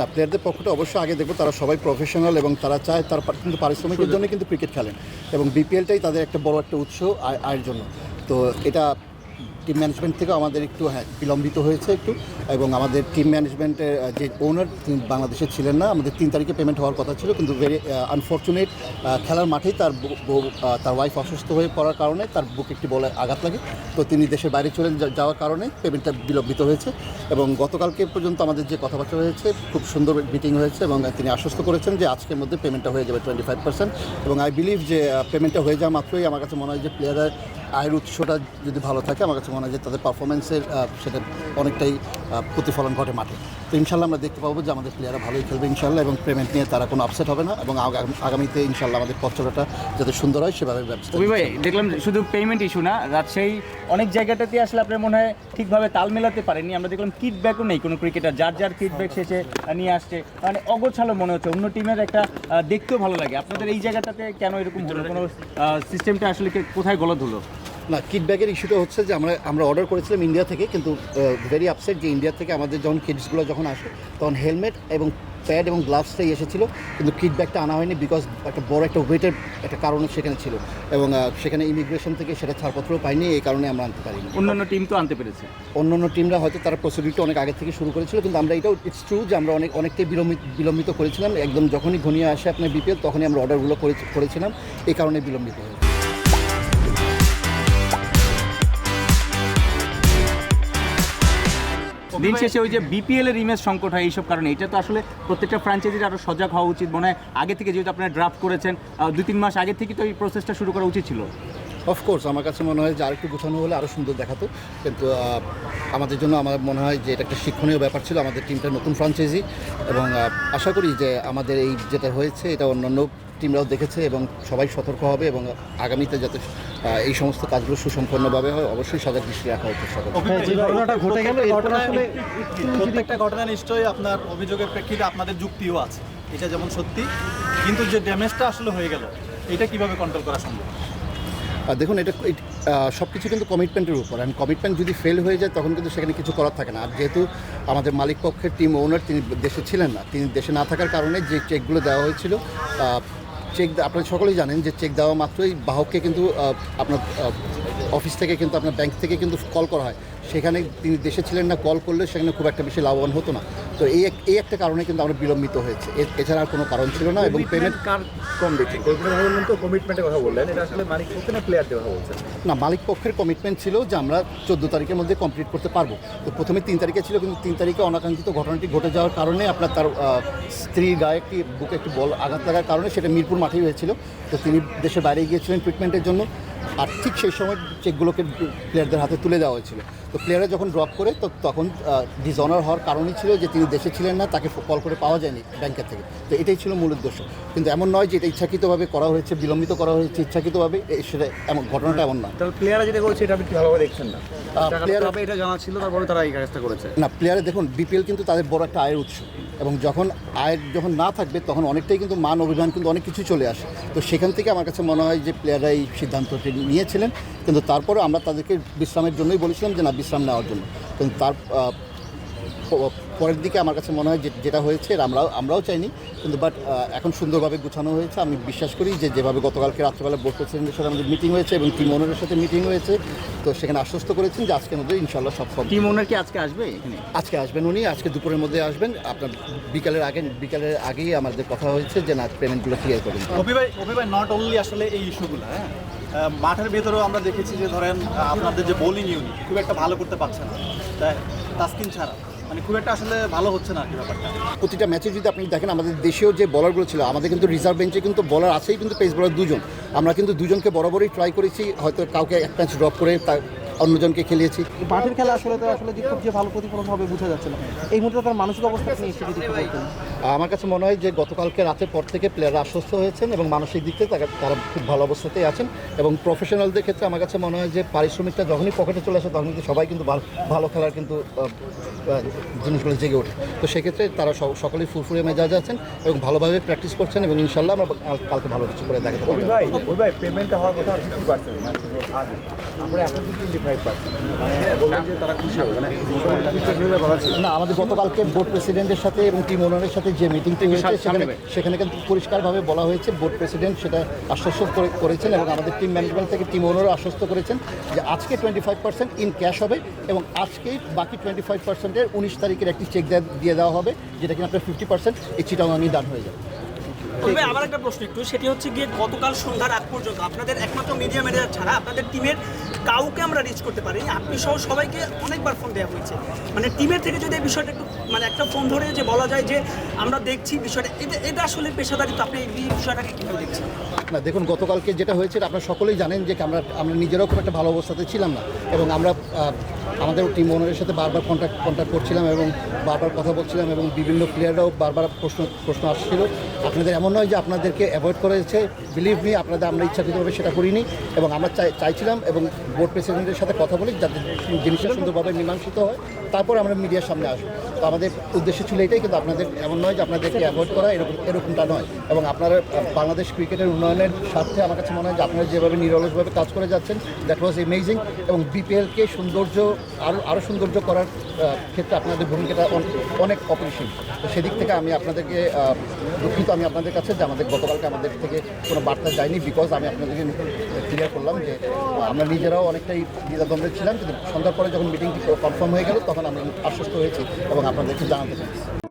না প্লেয়ারদের পক্ষটা অবশ্যই আগে দেখব তারা সবাই প্রফেশনাল এবং তারা চায় তার কিন্তু পারিশ্রমিকের জন্য কিন্তু ক্রিকেট খেলেন। এবং বিপিএলটাই তাদের একটা বড় একটা উৎস আয়- আয়ের জন্য। তো এটা টিম ম্যানেজমেন্ট থেকে আমাদের একটু হ্যাঁ বিলম্বিত হয়েছে একটু এবং আমাদের টিম ম্যানেজমেন্টের যে ওনার বাংলাদেশে ছিলেন না, আমাদের তিন তারিখে পেমেন্ট হওয়ার কথা ছিল কিন্তু ভেরি আনফর্চুনেট খেলার মাঠেই তার তার ওয়াইফ অসুস্থ হয়ে পড়ার কারণে তার বুক একটি বলে আঘাত লাগে। তো তিনি দেশের বাইরে চলে যাওয়ার কারণে পেমেন্টটা বিলম্বিত হয়েছে এবং গতকালকে পর্যন্ত আমাদের যে কথাবার্তা হয়েছে, খুব সুন্দর মিটিং হয়েছে এবং তিনি আশ্বস্ত করেছেন যে আজকের মধ্যে পেমেন্টটা হয়ে যাবে টোয়েন্টি ফাইভ পার্সেন্ট এবং আই বিলিভ যে পেমেন্টটা হয়ে যাওয়া মাত্রই আমার কাছে মনে হয় যে প্লেয়ারের আয়ের উৎসটা যদি ভালো থাকে, আমার কাছে মনে হয় যে তাদের পারফরমেন্সের সেটা অনেকটাই প্রতিফলন ঘটে মাঠে। তো ইনশাল্লাহ আমরা দেখতে পাবো যে আমাদের প্লেয়াররা ভালোই খেলবে ইনশাল্লাহ এবং পেমেন্ট নিয়ে তারা কোনো আপসেট হবে না এবং আগামীতে ইনশাল্লাহ আমাদের পথচলাটা যাতে সুন্দর হয় সেভাবে ব্যবস্থা ভাই দেখলাম শুধু পেমেন্ট ইস্যু না রাজশাহী অনেক জায়গাটাতে আসলে আপনার মনে হয় ঠিকভাবে তাল মেলাতে পারেনি। আমরা দেখলাম কিডব্যাকও নেই কোনো ক্রিকেটার যার যার কিডব্যাক শেষে নিয়ে আসছে। মানে অগোছালো মনে হচ্ছে অন্য টিমের একটা দেখতেও ভালো লাগে। আপনাদের এই জায়গাটাতে কেন এরকম কোনো সিস্টেমটা আসলে কোথায় গলত হলো? না কিডব্যাকের ইস্যুটা হচ্ছে যে আমরা আমরা অর্ডার করেছিলাম ইন্ডিয়া থেকে কিন্তু ভেরি আপসেট যে ইন্ডিয়া থেকে আমাদের যখন কিডসগুলো যখন আসে তখন হেলমেট এবং প্যাড এবং গ্লাভসটাই এসেছিল কিন্তু কিডব্যাকটা আনা হয়নি বিকজ একটা বড় একটা ওয়েটের একটা কারণ সেখানে ছিল। এবং সেখানে ইমিগ্রেশন থেকে সেটা ছাড়পত্র পাইনি এই কারণে আমরা আনতে পারিনি। অন্যান্য টিম তো আনতে পেরেছে। অন্য অন্য টিমরা হয়তো তারা প্রসিডিউরটা অনেক আগে থেকে শুরু করেছিল কিন্তু আমরা এটাও ইটস ট্রু যে আমরা অনেক অনেকটাই বিলম্বিত বিলম্বিত করেছিলাম। একদম যখনই ঘনিয়ে আসে আপনার বিপিএল তখনই আমরা অর্ডারগুলো করে- করেছিলাম এই কারণে বিলম্বিত হয়েছে। দিন শেষে ওই যে বিপিএল এর ইমেজ সংকট হয় এইসব কারণে। এটা তো আসলে প্রত্যেকটা ফ্র্যাঞ্চাইজির আরও সজাগ হওয়া উচিত মনে হয়। আগে থেকে যেহেতু আপনারা ড্রাফট করেছেন দুই তিন মাস আগে থেকে তো এই প্রসেসটা শুরু করা উচিত ছিল। অফকোর্স আমার কাছে মনে হয় যে আরেকটু গোছানো হলে আরও সুন্দর দেখাতো। কিন্তু আমাদের জন্য আমার মনে হয় যে এটা একটা শিক্ষণীয় ব্যাপার ছিল আমাদের টিমটা নতুন ফ্রাঞ্চাইজি এবং আশা করি যে আমাদের এই যেটা হয়েছে এটা অন্যান্য টিমরাও দেখেছে এবং সবাই সতর্ক হবে এবং আগামীতে যাতে এই সমস্ত কাজগুলো সুসম্পন্নভাবে হয় অবশ্যই সজাগ দৃষ্টি রাখা উচিত সকল হ্যাঁ, যে ঘটনাটা ঘটে গেল এরপর ঘটনা আসলে প্রত্যেকটা ঘটনা নিশ্চয়ই আপনার অভিযোগের প্রেক্ষিতে আপনাদের যুক্তিও আছে। এটা যেমন সত্যি কিন্তু যে ড্যামেজটা আসলে হয়ে গেল এটা কীভাবে কন্ট্রোল করা সম্ভব? আর দেখুন এটা সব কিছু কিন্তু কমিটমেন্টের উপর। অ্যান্ড কমিটমেন্ট যদি ফেল হয়ে যায় তখন কিন্তু সেখানে কিছু করার থাকে না। আর যেহেতু আমাদের মালিক পক্ষের টিম ওনার তিনি দেশে ছিলেন না তিনি দেশে না থাকার কারণে যে চেকগুলো দেওয়া হয়েছিল চেক আপনারা সকলেই জানেন যে চেক দেওয়া মাত্রই বাহককে কিন্তু আপনার অফিস থেকে কিন্তু, আপনার ব্যাংক থেকে কিন্তু কল করা হয়। সেখানে তিনি দেশে ছিলেন না কল করলে সেখানে খুব একটা বেশি লাভবান হতো না। তো এই এক- এই একটা কারণে কিন্তু আমরা বিলম্বিত হয়েছে। এ- এছাড়া আর কোনো কারণ ছিল না এবং পেমেন্ট কার কম বেশি। বললেন তো কমিটমেন্টের কথা বললেন এটা আসলে মালিক পক্ষে না প্লেয়ারদের কথা বলছেন? না মালিক পক্ষের কমিটমেন্ট ছিল যে আমরা চোদ্দ তারিখের মধ্যে কমপ্লিট করতে পারব। তো প্রথমে তিন তারিখে ছিল কিন্তু তিন তারিখে অনাকাঙ্ক্ষিত ঘটনাটি ঘটে যাওয়ার কারণে আপনার তার স্ত্রীর গায়ে একটি বুকে একটি বল আঘাত লাগার কারণে সেটা মিরপুর মাঠেই হয়েছিল। তো তিনি দেশের বাইরে গিয়েছিলেন ট্রিটমেন্টের জন্য। আর ঠিক সেই সময় চেকগুলোকে প্লেয়ারদের হাতে তুলে দেওয়া হয়েছিল। তো প্লেয়াররা যখন ড্রপ করে তো তখন ডিসঅনার হওয়ার কারণই ছিল যে তিনি দেশে ছিলেন না তাকে কল করে পাওয়া যায়নি ব্যাংকের থেকে। তো এটাই ছিল মূল উদ্দেশ্য। কিন্তু এমন নয় যে এটা ইচ্ছাকৃতভাবে করা হয়েছে বিলম্বিত করা হয়েছে ইচ্ছাকৃতভাবে সেটা এমন ঘটনাটা এমন নয়। তাহলে প্লেয়াররা যেটা করছে এটা আপনি ভালোভাবে দেখছেন না? প্লেয়ার এটা জানা ছিল তারপরে তারা এই কাজটা করেছে। না প্লেয়ারে দেখুন বিপিএল কিন্তু তাদের বড় একটা আয়ের উৎস। এবং যখন আয় যখন না থাকবে, তখন অনেকটাই কিন্তু মান অভিমান কিন্তু অনেক কিছু চলে আসে। তো সেখান থেকে আমার কাছে মনে হয় যে প্লেয়াররা এই সিদ্ধান্তটি নিয়েছিলেন। কিন্তু তারপরে আমরা তাদেরকে বিশ্রামের জন্যই বলেছিলাম যে, না, বিশ্রাম নেওয়ার জন্য। কিন্তু তার পরের দিকে আমার কাছে মনে হয় যে যেটা হয়েছে আমরাও আমরাও চাইনি কিন্তু বাট এখন সুন্দরভাবে গুছানো হয়েছে। আমি বিশ্বাস করি যে যেভাবে গতকালকে রাত্রেবেলা বোর্ড প্রেসিডেন্টের সাথে আমাদের মিটিং হয়েছে এবং টিম ওনারের সাথে মিটিং হয়েছে তো সেখানে আশ্বস্ত করেছেন যে আজকের মধ্যে ইনশাল্লাহ সব সব টিম ওনার কি আজকে আসবে এখানে? আজকে আসবেন উনি আজকে দুপুরের মধ্যে আসবেন। আপনার বিকালের আগে বিকালের আগেই আমাদের কথা হয়েছে যে না পেমেন্টগুলো ক্লিয়ার করবেন অভি ভাই অভি ভাই নট অনলি আসলে এই ইস্যুগুলো হ্যাঁ? মাঠের ভেতরেও আমরা দেখেছি যে ধরেন আপনাদের যে বোলিং ইউনিট খুব একটা ভালো করতে পারছে না। তাই তাস্কিন ছাড়া। মানে খুব একটা আসলে ভালো হচ্ছে না ব্যাপারটা। প্রতিটা ম্যাচে যদি আপনি দেখেন, আমাদের দেশেও যে বলারগুলো ছিল, আমাদের কিন্তু রিজার্ভ বেঞ্চে কিন্তু বলার আছেই কিন্তু পেস বলার দুজন। আমরা কিন্তু দুজনকে বরাবরই ট্রাই করেছি, হয়তো কাউকে এক ম্যাচ ড্রপ করে অন্যজনকে খেলিয়েছি। মাঠের খেলা আসলে তো আসলে যে খুব যে ভালো প্রতিফলন হবে বোঝা যাচ্ছে না। এই মুহূর্তে তার মানসিক অবস্থা আপনি এসে যদি আমার কাছে মনে হয় যে গতকালকে রাতের পর থেকে প্লেয়াররা আশ্বস্ত হয়েছেন এবং মানসিক দিক থেকে তারা- খুব ভালো অবস্থাতেই আছেন এবং প্রফেশনালদের ক্ষেত্রে আমার কাছে মনে হয় যে পারিশ্রমিকটা যখনই পকেটে চলে আসে তখন কিন্তু সবাই কিন্তু ভালো ভালো খেলার কিন্তু জিনিসগুলো জেগে ওঠে। তো সেক্ষেত্রে তারা সব- সকলেই ফুরফুরে মেজাজ আছেন এবং ভালোভাবে প্র্যাকটিস করছেন এবং ইনশাল্লাহ আমরা কালকে ভালো কিছু করে দেখাতে পারব। ভাই ভাই পেমেন্টটা হওয়ার কথা ফাইভ পার্সেন্ট না আমাদের গতকালকে বোর্ড প্রেসিডেন্টের সাথে এবং টিম ওনারের সাথে যে মিটিংটি হয়েছে সেখানে সেখানে কিন্তু পরিষ্কারভাবে বলা হয়েছে বোর্ড প্রেসিডেন্ট সেটা আশ্বস্ত করে- করেছেন এবং আমাদের টিম ম্যানেজমেন্ট থেকে টিম ওনারও আশ্বস্ত করেছেন যে আজকে twenty five percent in cash হবে এবং আজকেই বাকি টোয়েন্টি ফাইভ পার্সেন্টের উনিশ তারিখের একটি চেক দিয়ে দেওয়া হবে যেটা কিনা আপনার ফিফটি পার্সেন্ট এই চিটাগাঙি দান হয়ে যাবে। তবে আবার একটা প্রশ্ন একটু সেটি হচ্ছে গিয়ে গতকাল সন্ধ্যার আগ পর্যন্ত আপনাদের একমাত্র মিডিয়া ম্যানেজার ছাড়া আপনাদের টিমের কাউকে আমরা রিচ করতে পারিনি। আপনি সহ সবাইকে অনেকবার ফোন দেওয়া হয়েছে। মানে টিমের থেকে যদি এই বিষয়টা একটু মানে একটা ফোন ধরে যে বলা যায় যে আমরা দেখছি বিষয়টা, এটা এটা আসলে পেশাদারিত্ব, আপনি এই বিষয়টাকে কীভাবে দেখছেন? না দেখুন, গতকালকে যেটা হয়েছে আপনারা সকলেই জানেন যে আমরা আমরা নিজেরাও খুব একটা ভালো অবস্থাতে ছিলাম না। এবং আমরা আমাদের টিম ওনারের সাথে বারবার কন্ট্যাক্ট কন্ট্যাক্ট করছিলাম এবং বারবার কথা বলছিলাম এবং বিভিন্ন প্লেয়াররাও বারবার প্রশ্ন প্রশ্ন আসছিল। আপনাদের এমন নয় যে আপনাদেরকে অ্যাভয়েড করেছে। বিলিভ মি আপনাদের, আমরা ইচ্ছাকৃতভাবে সেটা করিনি এবং আমরা চাই, চাইছিলাম এবং বোর্ড প্রেসিডেন্টের সাথে কথা বলি যাতে জিনিসটা সুন্দরভাবে মীমাংসিত হয়। তারপর আমরা মিডিয়ার সামনে আসব। তো আমাদের উদ্দেশ্য ছিল এটাই, কিন্তু আপনাদের এমন নয় যে আপনাদেরকে অ্যাভয়েড করা এরকম, এরকমটা নয়। এবং আপনারা বাংলাদেশ ক্রিকেটের উন্নয়নের স্বার্থে আমার কাছে মনে হয় যে আপনারা যেভাবে নিরলসভাবে কাজ করে যাচ্ছেন দ্যাট ওয়াজ এমেজিং এবং বিপিএলকে সৌন্দর্য আরও আরও সৌন্দর্য করার ক্ষেত্রে আপনাদের ভূমিকাটা অন- অনেক অপরিসীম। তো সেদিক থেকে আমি আপনাদেরকে দুঃখিত আমি আপনাদের কাছে যে আমাদের গতকালকে আমাদের থেকে কোনো বার্তা যায়নি বিকজ আমি আপনাদেরকে ক্লিয়ার করলাম যে আমরা নিজেরাও অনেকটাই দ্বিধাদ্বন্দ্বে ছিলাম, কিন্তু সন্ধ্যার পরে যখন মিটিংটি কনফার্ম হয়ে গেল, তখন আমি আশ্বস্ত হয়েছি এবং আপনাদেরকে জানাতে পেরেছি।